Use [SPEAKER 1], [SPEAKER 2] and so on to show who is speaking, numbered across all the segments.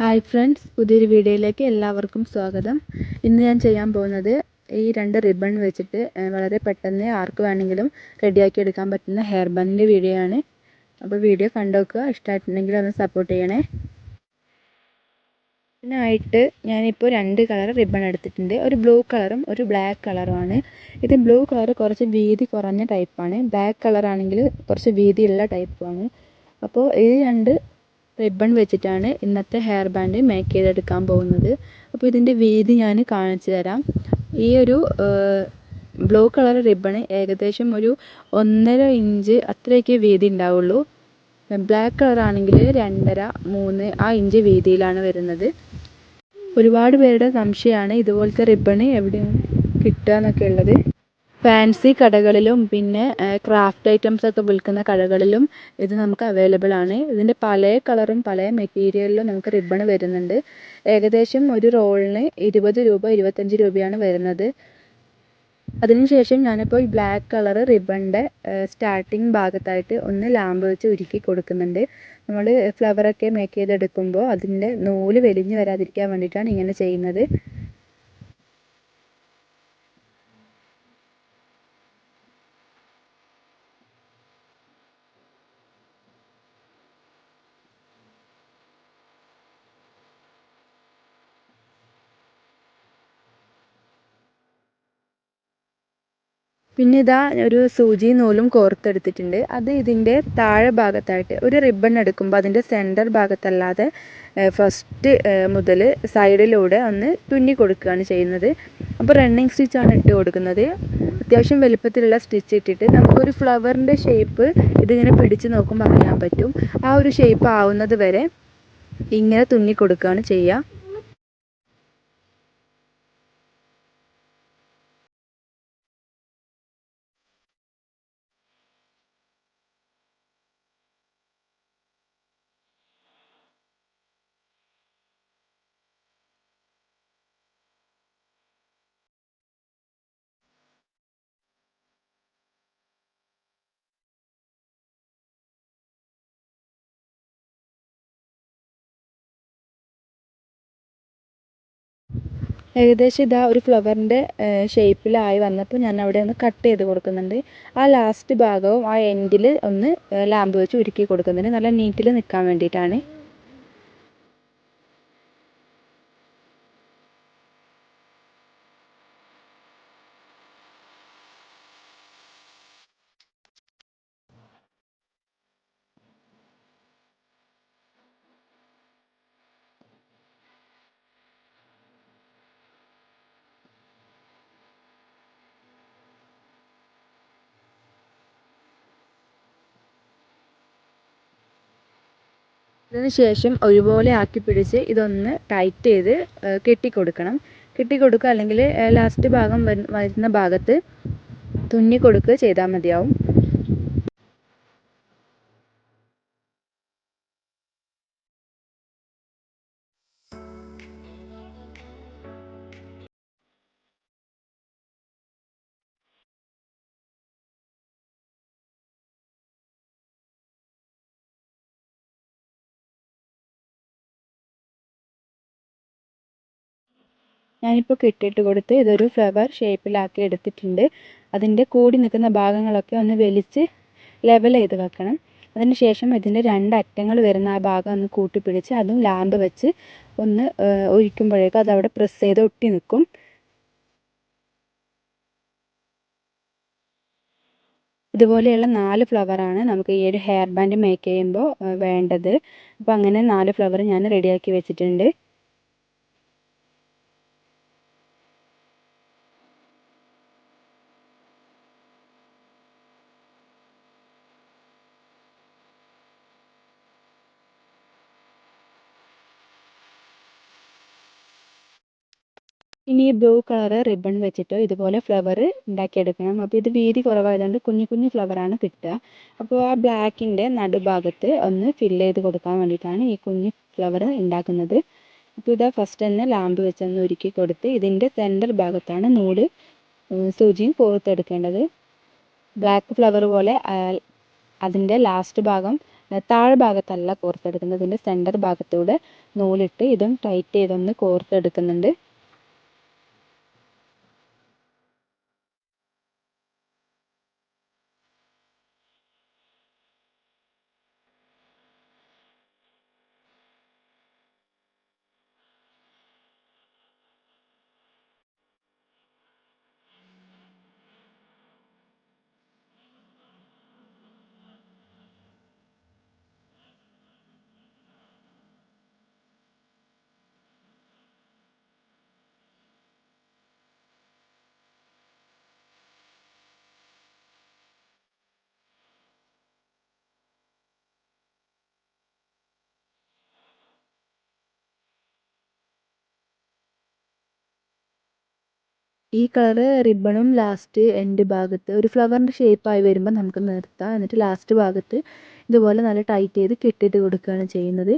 [SPEAKER 1] hi friends പുതിയൊരു വീഡിയോയിലേക്ക് എല്ലാവർക്കും സ്വാഗതം ഇന്ന് ഞാൻ ചെയ്യാൻ പോകുന്നത് ഈ രണ്ട് റിബൺ വെച്ചിട്ട് വളരെ പെട്ടെന്ന് ആർക്ക് വേണമെങ്കിലും റെഡിയാക്കി എടുക്കാൻ പറ്റുന്ന ഹെയർ ബാൻഡിൻ്റെ വീഡിയോ ആണ് അപ്പോൾ വീഡിയോ കണ്ടുവെക്കുക ഇഷ്ടമായിട്ടുണ്ടെങ്കിൽ ഒന്ന് സപ്പോർട്ട് ചെയ്യണേ ഇതിനായിട്ട് ഞാനിപ്പോൾ രണ്ട് കളർ റിബൺ എടുത്തിട്ടുണ്ട് ഒരു ബ്ലൂ കളറും ഒരു ബ്ലാക്ക് കളറുമാണ് ഇത് ബ്ലൂ കളർ കുറച്ച് വീതി കുറഞ്ഞ ടൈപ്പാണ് ബ്ലാക്ക് കളറാണെങ്കിൽ കുറച്ച് വീതിയുള്ള ടൈപ്പാണ് അപ്പോൾ ഈ രണ്ട് റിബൺ വെച്ചിട്ടാണ് ഇന്നത്തെ ഹെയർ ബാൻഡ് മേക്ക് ചെയ്തെടുക്കാൻ പോകുന്നത് അപ്പോൾ ഇതിൻ്റെ വീതി ഞാൻ കാണിച്ചു തരാം ഈ ഒരു ബ്ലൂ കളർ റിബണ് ഏകദേശം ഒരു ഒന്നര ഇഞ്ച് അത്രയൊക്കെ വീതി ഉണ്ടാവുള്ളൂ ബ്ലാക്ക് കളർ ആണെങ്കിൽ രണ്ടര മൂന്ന് ആ ഇഞ്ച് വീതിയിലാണ് വരുന്നത് ഒരുപാട് പേരുടെ സംശയമാണ് ഇതുപോലത്തെ റിബണ് എവിടെ കിട്ടുക എന്നൊക്കെ ഉള്ളത് ഫാൻസി കടകളിലും പിന്നെ ക്രാഫ്റ്റ് ഐറ്റംസ് ഒക്കെ വിൽക്കുന്ന കടകളിലും ഇത് നമുക്ക് അവൈലബിൾ ആണ് ഇതിൻ്റെ പല കളറും പല മെറ്റീരിയലിലും നമുക്ക് റിബൺ വരുന്നുണ്ട് ഏകദേശം ഒരു റോളിന് ഇരുപത് രൂപ ഇരുപത്തഞ്ച് രൂപയാണ് വരുന്നത് അതിനുശേഷം ഞാനിപ്പോൾ ബ്ലാക്ക് കളർ റിബണിൻ്റെ സ്റ്റാർട്ടിങ് ഭാഗത്തായിട്ട് ഒന്ന് ലാമ്പ് വെച്ച് ഉരുക്കി കൊടുക്കുന്നുണ്ട് നമ്മൾ ഫ്ലവറൊക്കെ മേക്ക് ചെയ്തെടുക്കുമ്പോൾ അതിൻ്റെ നൂല് വലിഞ്ഞ് വരാതിരിക്കാൻ വേണ്ടിയിട്ടാണ് ഇങ്ങനെ ചെയ്യുന്നത് പിന്നെ ഇതാ ഒരു സൂചി നൂലും കോർത്തെടുത്തിട്ടുണ്ട് അത് ഇതിൻ്റെ താഴെ ഭാഗത്തായിട്ട് ഒരു റിബൺ എടുക്കുമ്പോൾ അതിൻ്റെ സെൻറ്റർ ഭാഗത്തല്ലാതെ ഫസ്റ്റ് മുതൽ സൈഡിലൂടെ ഒന്ന് തുന്നി കൊടുക്കുകയാണ് ചെയ്യുന്നത് അപ്പോൾ റണ്ണിങ് സ്റ്റിച്ചാണ് ഇട്ട് കൊടുക്കുന്നത് അത്യാവശ്യം വലിപ്പത്തിലുള്ള സ്റ്റിച്ച് ഇട്ടിട്ട് നമുക്കൊരു ഫ്ലവറിൻ്റെ ഷേപ്പ് ഇതിങ്ങനെ പിടിച്ച് നോക്കുമ്പോൾ അറിയാൻ പറ്റും ആ ഒരു ഷേപ്പ് ആവുന്നത് വരെ ഇങ്ങനെ തുന്നി കൊടുക്കുകയാണ് ചെയ്യുക ഏകദേശം ഇതാ ഒരു ഫ്ലവറിൻ്റെ ഷേപ്പിലായി വന്നപ്പോൾ ഞാൻ അവിടെ ഒന്ന് കട്ട് ചെയ്ത് കൊടുക്കുന്നുണ്ട് ആ ലാസ്റ്റ് ഭാഗവും ആ എൻഡിൽ ഒന്ന് ലാമ്പ് വെച്ച് ഉരുക്കി കൊടുക്കുന്നുണ്ട് നല്ല നീറ്റിൽ നിൽക്കാൻ വേണ്ടിയിട്ടാണ് അതിന് ശേഷം ഒരുപോലെ ആക്കി പിടിച്ച് ഇതൊന്ന് ടൈറ്റ് ചെയ്ത് കെട്ടി കൊടുക്കണം കെട്ടി കൊടുക്കുക അല്ലെങ്കിൽ ലാസ്റ്റ് ഭാഗം വരുന്ന ഭാഗത്ത് തുന്നി കൊടുക്കുക ചെയ്താൽ മതിയാവും ഞാനിപ്പോൾ കെട്ടിയിട്ട് കൊടുത്ത് ഇതൊരു ഫ്ലവർ ഷേപ്പിലാക്കി എടുത്തിട്ടുണ്ട് അതിൻ്റെ കൂടി നിൽക്കുന്ന ഭാഗങ്ങളൊക്കെ ഒന്ന് വലിച്ച് ലെവൽ ചെയ്ത് വെക്കണം അതിന് ശേഷം ഇതിൻ്റെ രണ്ട് അറ്റങ്ങൾ വരുന്ന ആ ഭാഗം ഒന്ന് കൂട്ടിപ്പിടിച്ച് അതും ലാമ്പ് വെച്ച് ഒന്ന് ഒഴിക്കുമ്പോഴേക്കും അതവിടെ പ്രസ് ചെയ്ത് ഒട്ടി നിൽക്കും ഇതുപോലെയുള്ള നാല് ഫ്ലവറാണ് നമുക്ക് ഈ ഒരു ഹെയർ ബാൻഡ് മേക്ക് ചെയ്യുമ്പോൾ വേണ്ടത് അപ്പോൾ അങ്ങനെ നാല് ഫ്ലവർ ഞാൻ റെഡിയാക്കി വെച്ചിട്ടുണ്ട് ഇനി ബ്ലൂ കളർ റിബൺ വെച്ചിട്ട് ഇതുപോലെ ഫ്ലവർ ഉണ്ടാക്കിയെടുക്കണം അപ്പോൾ ഇത് വീതി കുറവായതുകൊണ്ട് കുഞ്ഞു കുഞ്ഞു ഫ്ലവറാണ് കിട്ടുക അപ്പോൾ ആ ബ്ലാക്കിൻ്റെ നടുഭാഗത്ത് ഒന്ന് ഫില്ല് ചെയ്ത് കൊടുക്കാൻ വേണ്ടിയിട്ടാണ് ഈ കുഞ്ഞു ഫ്ലവർ ഉണ്ടാക്കുന്നത് അപ്പോൾ ഇതാ ഫസ്റ്റ് തന്നെ ലാമ്പ് വെച്ചൊന്ന് ഉരുക്കി കൊടുത്ത് ഇതിൻ്റെ സെൻറ്റർ ഭാഗത്താണ് നൂല് സൂചിയും കോർത്തെടുക്കേണ്ടത് ബ്ലാക്ക് ഫ്ലവർ പോലെ അതിൻ്റെ ലാസ്റ്റ് ഭാഗം താഴ്ഭാഗത്തല്ല കോർത്തെടുക്കുന്നത് ഇതിൻ്റെ സെൻറ്റർ ഭാഗത്തൂടെ നൂലിട്ട് ഇതും ടൈറ്റ് ചെയ്തൊന്ന് കോർത്തെടുക്കുന്നുണ്ട് ഈ കളറ് റിബണും ലാസ്റ്റ് എൻഡ് ഭാഗത്ത് ഒരു ഫ്ലവറിൻ്റെ ഷേപ്പായി വരുമ്പോൾ നമുക്ക് നിർത്താം എന്നിട്ട് ലാസ്റ്റ് ഭാഗത്ത് ഇതുപോലെ നല്ല ടൈറ്റ് ചെയ്ത് കെട്ടിയിട്ട് കൊടുക്കുകയാണ് ചെയ്യുന്നത്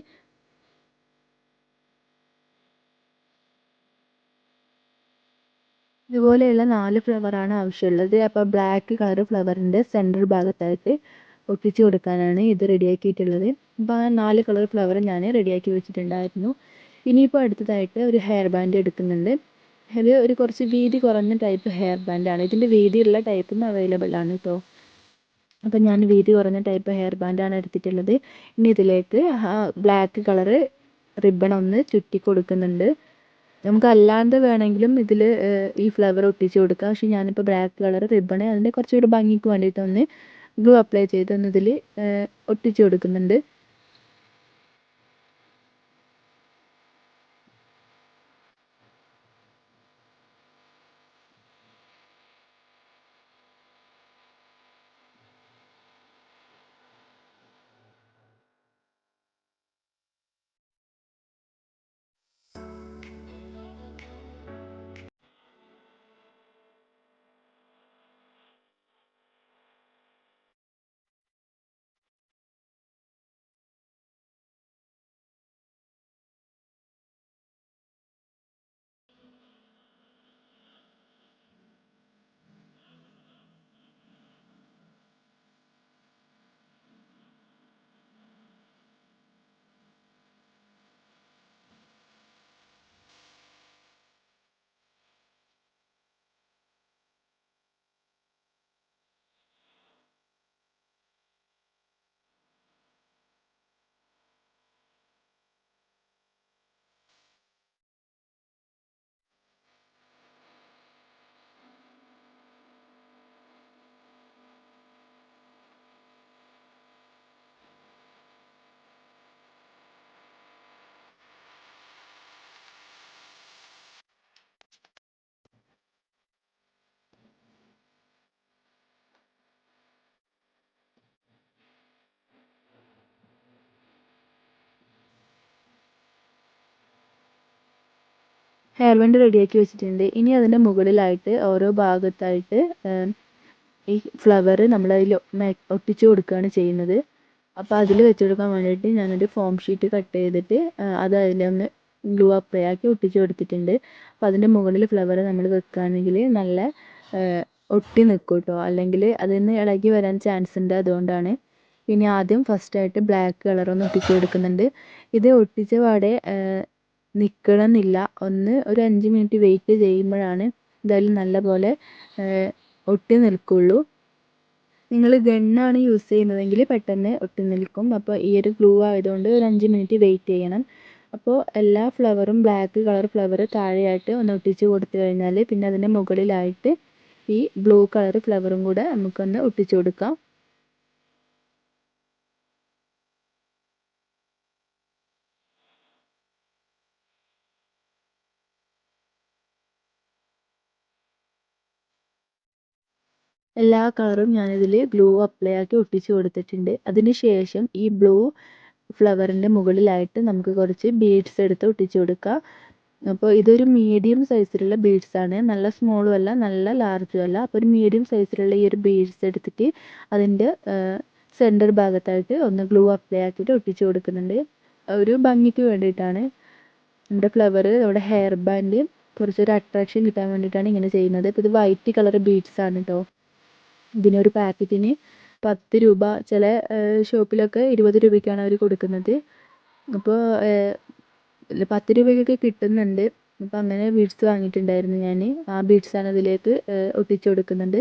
[SPEAKER 1] ഇതുപോലെയുള്ള നാല് ഫ്ലവറാണ് ആവശ്യമുള്ളത് അപ്പോൾ ബ്ലാക്ക് കളർ ഫ്ലവറിൻ്റെ സെൻറ്റർ ഭാഗത്തായിട്ട് ഒട്ടിച്ച് കൊടുക്കാനാണ് ഇത് റെഡിയാക്കിയിട്ടുള്ളത് അപ്പോൾ ആ നാല് കളർ ഫ്ലവർ ഞാൻ റെഡിയാക്കി വെച്ചിട്ടുണ്ടായിരുന്നു ഇനിയിപ്പോൾ അടുത്തതായിട്ട് ഒരു ഹെയർ ബാൻഡ് എടുക്കുന്നുണ്ട് ഇത് ഒരു കുറച്ച് വീതി കുറഞ്ഞ ടൈപ്പ് ഹെയർ ബാൻഡാണ് ഇതിൻ്റെ വീതിയുള്ള ടൈപ്പും അവൈലബിൾ ആണ് കേട്ടോ അപ്പം ഞാൻ വീതി കുറഞ്ഞ ടൈപ്പ് ഹെയർ ബാൻഡാണ് എടുത്തിട്ടുള്ളത് ഇനി ഇതിലേക്ക് ബ്ലാക്ക് കളറ് റിബൺ ഒന്ന് ചുറ്റി കൊടുക്കുന്നുണ്ട് നമുക്ക് അല്ലാണ്ട് വേണമെങ്കിലും ഇതിൽ ഈ ഫ്ലവർ ഒട്ടിച്ച് കൊടുക്കാം പക്ഷെ ഞാനിപ്പോൾ ബ്ലാക്ക് കളർ റിബൺ അതിൻ്റെ കുറച്ചുകൂടി ഭംഗിക്ക് വേണ്ടിയിട്ടൊന്ന് ഗ്ലൂ അപ്ലൈ ചെയ്ത് ഒന്ന് ഇതിൽ ഒട്ടിച്ച് കൊടുക്കുന്നുണ്ട് ഹെയർ ബാൻഡ് റെഡിയാക്കി വെച്ചിട്ടുണ്ട് ഇനി അതിൻ്റെ മുകളിലായിട്ട് ഓരോ ഭാഗത്തായിട്ട് ഈ ഫ്ലവർ നമ്മൾ അതിൽ ഒട്ടിച്ചു കൊടുക്കുകയാണ് ചെയ്യുന്നത് അപ്പോൾ അതിൽ വെച്ച് കൊടുക്കാൻ വേണ്ടിയിട്ട് ഞാനൊരു ഫോം ഷീറ്റ് കട്ട് ചെയ്തിട്ട് അത് അതിലൊന്ന് ഗ്ലൂ അപ്ലൈ ആക്കി ഒട്ടിച്ചു കൊടുത്തിട്ടുണ്ട് അപ്പോൾ അതിൻ്റെ മുകളിൽ ഫ്ലവർ നമ്മൾ വെക്കുകയാണെങ്കിൽ നല്ല ഒട്ടി നിൽക്കും കേട്ടോ അല്ലെങ്കിൽ അതിൽ നിന്ന് ഇളകി വരാൻ ചാൻസ് ഉണ്ട് അതുകൊണ്ടാണ് പിന്നെ ആദ്യം ഫസ്റ്റായിട്ട് ബ്ലാക്ക് കളർ ഒന്ന് ഒട്ടിച്ചു കൊടുക്കുന്നുണ്ട് ഇത് ഒട്ടിച്ച പാടെ നിൽക്കണമെന്നില്ല ഒന്ന് ഒരു അഞ്ച് മിനിറ്റ് വെയിറ്റ് ചെയ്യുമ്പോഴാണ് എന്തായാലും നല്ലപോലെ ഒട്ടി നിൽക്കുകയുള്ളൂ നിങ്ങൾ ഗണ്ണാണ് യൂസ് ചെയ്യുന്നതെങ്കിൽ പെട്ടെന്ന് ഒട്ടി നിൽക്കും അപ്പോൾ ഈ ഒരു ഗ്ലൂ ആയതുകൊണ്ട് ഒരു അഞ്ച് മിനിറ്റ് വെയിറ്റ് ചെയ്യണം അപ്പോൾ എല്ലാ ഫ്ലവറും ബ്ലാക്ക് കളർ ഫ്ലവർ താഴെയായിട്ട് ഒന്ന് ഒട്ടിച്ച് കൊടുത്തു കഴിഞ്ഞാൽ പിന്നെ അതിൻ്റെ മുകളിലായിട്ട് ഈ ബ്ലൂ കളർ ഫ്ലവറും കൂടെ നമുക്കൊന്ന് ഒട്ടിച്ച് കൊടുക്കാം എല്ലാ കളറും ഞാനിതിൽ ഗ്ലൂ അപ്ലൈ ആക്കി ഒട്ടിച്ച് കൊടുത്തിട്ടുണ്ട് അതിന് ശേഷം ഈ ബ്ലൂ ഫ്ലവറിൻ്റെ മുകളിലായിട്ട് നമുക്ക് കുറച്ച് ബീഡ്സ് എടുത്ത് ഒട്ടിച്ച് കൊടുക്കുക അപ്പോൾ ഇതൊരു മീഡിയം സൈസിലുള്ള ബീഡ്സ് ആണ് നല്ല സ്മോളും അല്ല നല്ല ലാർജും അല്ല അപ്പോൾ ഒരു മീഡിയം സൈസിലുള്ള ഈ ഒരു ബീഡ്സ് എടുത്തിട്ട് അതിൻ്റെ സെൻറ്റർ ഭാഗത്തായിട്ട് ഒന്ന് ഗ്ലൂ അപ്ലൈ ആക്കിയിട്ട് ഒട്ടിച്ച് കൊടുക്കുന്നുണ്ട് ഒരു ഭംഗിക്ക് വേണ്ടിയിട്ടാണ് നമ്മുടെ ഫ്ലവർ നമ്മുടെ ഹെയർ ബാൻഡ് കുറച്ചൊരു അട്രാക്ഷൻ കിട്ടാൻ വേണ്ടിയിട്ടാണ് ഇങ്ങനെ ചെയ്യുന്നത് അപ്പോൾ ഇത് വൈറ്റ് കളർ ബീഡ്സ് ആണ് കേട്ടോ ഒരു പാക്കറ്റിന് പത്ത് രൂപ ചില ഷോപ്പിലൊക്കെ ഇരുപത് രൂപയ്ക്കാണ് അവർ കൊടുക്കുന്നത് അപ്പോൾ പത്ത് രൂപയ്ക്കൊക്കെ കിട്ടുന്നുണ്ട് അപ്പോൾ അങ്ങനെ ബീഡ്സ് വാങ്ങിയിട്ടുണ്ടായിരുന്നു ഞാൻ ആ ബീഡ്സാണ് അതിലേക്ക് ഒട്ടിച്ചു കൊടുക്കുന്നുണ്ട്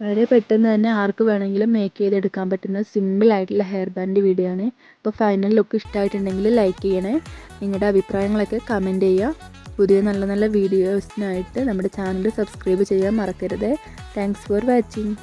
[SPEAKER 1] വളരെ പെട്ടെന്ന് തന്നെ ആർക്ക് വേണമെങ്കിലും മേക്ക് ചെയ്തെടുക്കാൻ പറ്റുന്ന സിമ്പിൾ ആയിട്ടുള്ള ഹെയർ ബാൻഡ് വീഡിയോ ആണ് അപ്പോൾ ഫൈനൽ ലുക്ക് ഇഷ്ടമായിട്ടുണ്ടെങ്കിൽ ലൈക്ക് ചെയ്യണേ നിങ്ങളുടെ അഭിപ്രായങ്ങളൊക്കെ കമൻറ്റ് ചെയ്യുക പുതിയ നല്ല നല്ല വീഡിയോസിനായിട്ട് നമ്മുടെ ചാനൽ സബ്സ്ക്രൈബ് ചെയ്യാൻ മറക്കരുത് താങ്ക്സ് ഫോർ വാച്ചിങ്